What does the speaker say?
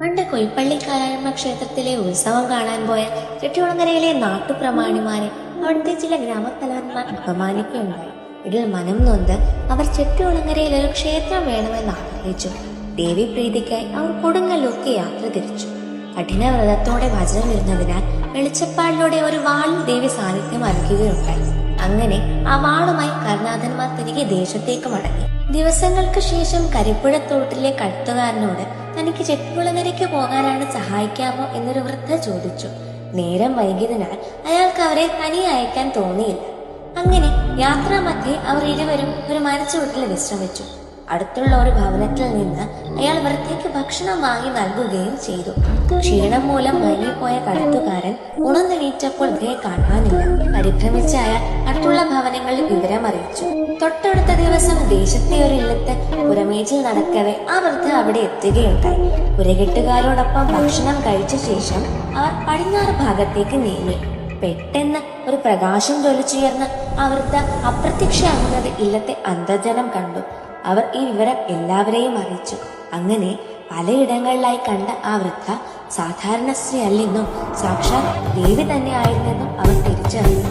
പണ്ട് കൊയ്പ്പള്ളി കാലായമ്മ ക്ഷേത്രത്തിലെ ഉത്സവം കാണാൻ പോയ ചെട്ടികുളങ്ങരയിലെ നാട്ടുപ്രമാണിമാരെ അവിടുത്തെ ചില ഗ്രാമത്തലവന്മാർ അപമാനിക്കുകയുണ്ടായി. ഇതിൽ മനം നൊന്ത് അവർ ചെട്ടികുളങ്ങരയിൽ ഒരു ക്ഷേത്രം വേണമെന്ന് ആഗ്രഹിച്ചു. ദേവി പ്രീതിക്കായി അവർ കൊടുങ്ങല്ലൂർക്ക് യാത്ര തിരിച്ചു. കഠിന വ്രതത്തോടെ വചനം ഇരുന്നതിനാൽ വെളിച്ചപ്പാടിലൂടെ ഒരു വാളിൽ ദേവി സാന്നിധ്യം അറിയിക്കുകയുണ്ടായി അങ്ങനെ ആ വാളുമായി കരുനാഥന്മാർ തിരികെ ദേശത്തേക്ക് മടങ്ങി. ദിവസങ്ങൾക്ക് ശേഷം കരിപ്പുഴത്തോട്ടിലെ കഴുത്തുകാരനോട് തനിക്ക് ചെക്കുളങ്ങരയ്ക്ക് പോകാനാണ് സഹായിക്കാമോ എന്നൊരു വൃദ്ധ ചോദിച്ചു. നേരം വൈകിയതിനാൽ അയാൾക്ക് അവരെ തനിയെ അയക്കാൻ തോന്നിയില്ല. അങ്ങനെ യാത്രാമധ്യേ അവർ ഇരുവരും ഒരു മരച്ചുവട്ടിൽ വിശ്രമിച്ചു. അടുത്തുള്ള ഒരു ഭവനത്തിൽ നിന്ന് അയാൾ വൃത്തിക്ക് ഭക്ഷണം വാങ്ങി നൽകുകയും ചെയ്തു. ക്ഷീണം മൂലം മയങ്ങിപ്പോയ കടത്തുകാരൻ ഉണർന്നെണീറ്റപ്പോൾ ഇവയെ കാണാനില്ല. പരിഭ്രമിച്ച അയാൾ അടുത്തുള്ള ഭവനങ്ങളിൽ വിവരം അറിയിച്ചു. തൊട്ടടുത്ത ദിവസം ദേശത്തെ ഒരു ഇല്ലത്ത് പുറമേജിൽ നടക്കവേ ആ വൃദ്ധ അവിടെ എത്തുകയുണ്ടായി. പുരകെട്ടുകാരോടൊപ്പം ഭക്ഷണം കഴിച്ച ശേഷം അവർ പടിഞ്ഞാറ് ഭാഗത്തേക്ക് നീങ്ങി. പെട്ടെന്ന് ഒരു പ്രകാശം ജ്വലിച്ചുയർന്ന് വൃദ്ധ അപ്രത്യക്ഷമാകുന്നത് ഇല്ലത്തെ അന്തർജനം കണ്ടു. അവർ ഈ വിവരം എല്ലാവരെയും അറിയിച്ചു. അങ്ങനെ പലയിടങ്ങളിലായി കണ്ട ആ വൃദ്ധ സാധാരണ സ്ത്രീ അല്ലെന്നും സാക്ഷാത് ദേവി തന്നെ ആയിരുന്നെന്നും അവർ തിരിച്ചറിഞ്ഞു.